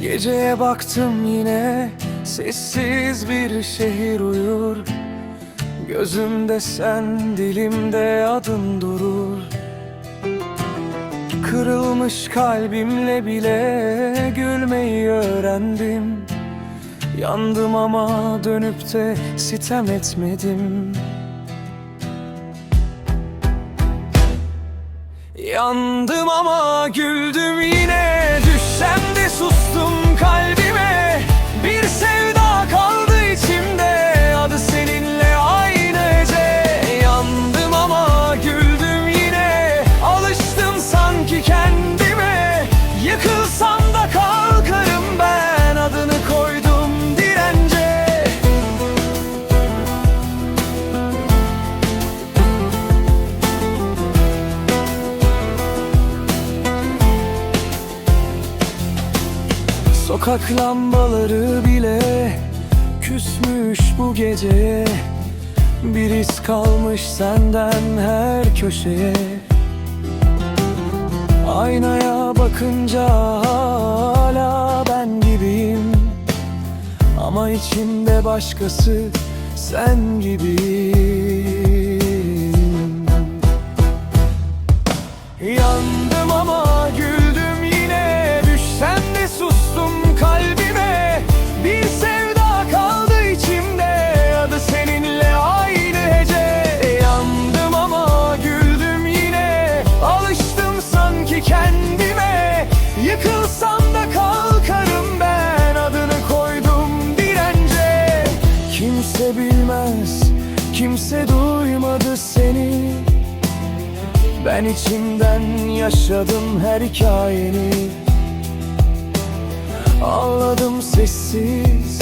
Geceye baktım yine Sessiz bir şehir uyur. Gözümde sen dilimde adın durur. Kırılmış kalbimle bile gülmeyi öğrendim. Yandım ama dönüp de sitem etmedim. Yandım ama güldüm yine Sokak lambaları bile küsmüş bu geceye Bir iz kalmış senden her köşeye. Aynaya bakınca hala ben gibiyim. Ama içimde başkası sen gibiyim bilmez Kimse duymadı seni. Ben içimden yaşadım her hikayeni. Ağladım sessiz.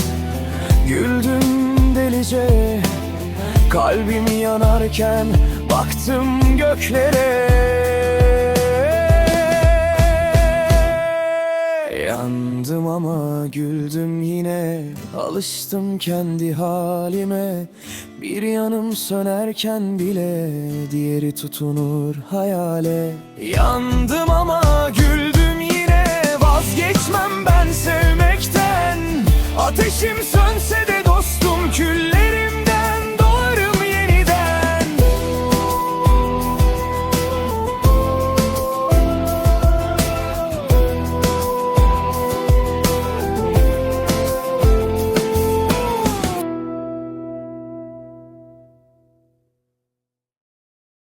Güldüm delice. Kalbim yanarken Baktım göklere Yandım ama güldüm yine Alıştım kendi halime. Bir yanım sönerken bile Diğeri tutunur hayale. Yandım ama güldüm yine Vazgeçmem ben sevmekten. Ateşim sönse